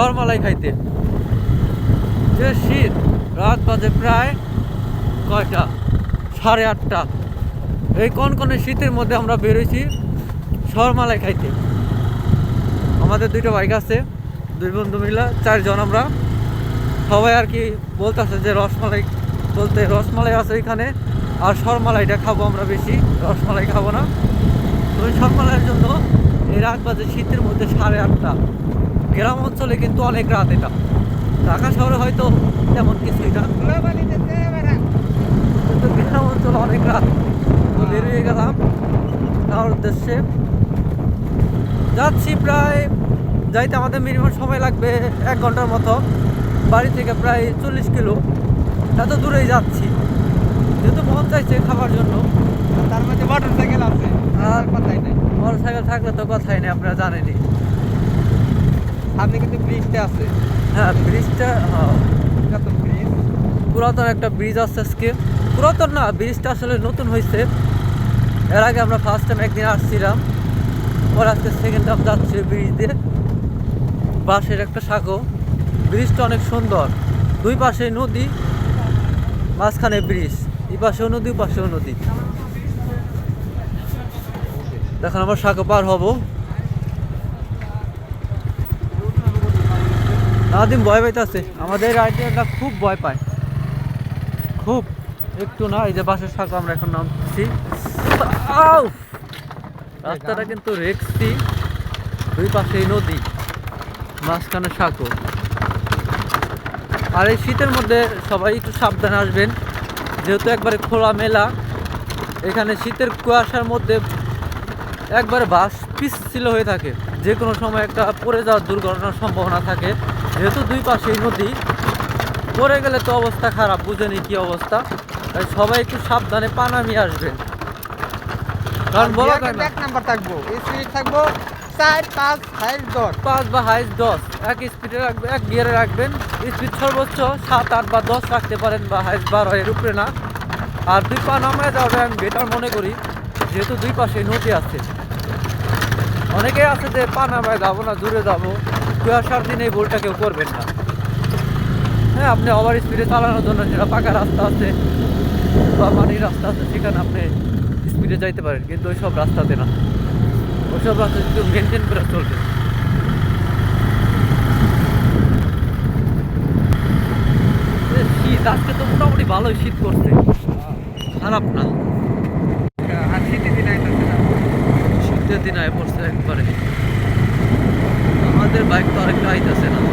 সরমালাই খাইতে। যে শীত, রাত বাজে প্রায় কয়টা? সাড়ে আটটা। এই কনকনে শীতের মধ্যে আমরা বেরোইছি সরমালাই খাইতে। আমাদের দুইটা বাইক আছে, দুই বন্ধু মিলা, চারজন আমরা। সবাই আর কি বলতেছে যে রসমালাই বলতে রসমালাই আছে এখানে, আর সরমালাইটা খাব আমরা বেশি রসমালাই খাব না। তো সরমালাইয়ের জন্য এই রাত বাজে শীতের মধ্যে সাড়ে আটটা। গ্রাম অঞ্চলে কিন্তু অনেক রাত এটা। ঢাকা শহরে হয়তো তেমন কিছুই না কিন্তু গ্রাম অঞ্চলে অনেক রাত। তো বেরিয়ে গেলাম। তার উদ্দেশ্যে। যাচ্ছি প্রায় যাইতে আমাদের মিনিমাম সময় লাগবে এক ঘণ্টার মতো। বাড়ি থেকে প্রায় চল্লিশ কিলো। এত দূরেই যাচ্ছি। যেহেতু মন চাইছে খাবার জন্য। তার মধ্যে মোটর সাইকেল আছে। আর কথাই নেই। মোটর সাইকেল থাকলে তো কথাই নেই আপনারা জানেনই। সামনে কিন্তু ব্রিজটা আছে। হ্যাঁ ব্রিজটা হ্যাঁ। কত ব্রিজ। পুরাতন একটা ব্রিজ আছে আজকে। পুরাতন না ব্রিজটা আসলে নতুন হয়েছে এর আগে আমরা ফার্স্ট টাইম একদিন আসছিলাম। পরে আজকে সেকেন্ড টাইম যাচ্ছি ব্রিজ দিয়ে। বাঁশের একটা সাঁকো ব্রিজটা অনেক সুন্দর। দুই পাশে নদী মাঝখানে ব্রিজ। এই পাশেও নদী পাশেও নদী। দেখুন আমরা সাঁকো পার হব। নাদিম ভয় পাইতেছে। আমাদের আইডিয়াটা খুব ভয় পায়। খুব। একটু না, এই যে বাসের সাঁকো আমরা এখন নামছি! রাস্তাটা কিন্তু রেক্সি। দুই পাশেই নদী, মাঝখানে সাঁকো আর এই শীতের মধ্যে সবাই একটু সাবধানে আসবেন। যেহেতু একবারে খোলা মেলা এখানে শীতের কুয়াশার মধ্যে একবারে বাস পিচ্ছিল হয়ে থাকে। যে কোনো সময় একটা পড়ে যাওয়ার দুর্ঘটনার সম্ভাবনা থাকে। যেহেতু দুই পাশেই নদী পড়ে গেলে তো অবস্থা খারাপ বুঝেনি কি অবস্থা। তাই সবাই একটু সাবধানে পানামি আসবেন। কারণ বলা যায় না এক নাম্বার থাকব। স্পিড থাকব চার পাঁচ ফাইভ দশ। পাঁচ বা হাইস দশ। এক স্পিডে রাখবেন এক গিয়ারে রাখবেন। স্পিড সর্বোচ্চ সাত আট বা দশ রাখতে পারেন বা হাইস বারো এর উপরে না। আর দুই পা নামায় যাবে আমি বেটার মনে করি যেহেতু দুই পাশে নদী আছে। অনেকেই আছে যে পা নামায় যাব না, দূরে যাব। কুয়াশার দিনে এই ভুলটা কেউ করবেন না। হ্যাঁ আপনি ওভার স্পিডে চালানোর জন্য সেটা পাকা রাস্তা আছে বা পানির রাস্তা আছে, সেখানে আপনি স্পিডে যাইতে পারেন, কিন্তু ওই সব রাস্তাতে না। ওইসব রাস্তা একটু মেনটেন করে চলবে। শীত, আজকে তো মোটামুটি ভালোই শীত করছে খারাপ না। দ্বিতীয় দিন আয় পড়ছে একবারে। আমাদের বাইক তো আরেকটা আইতেছে না।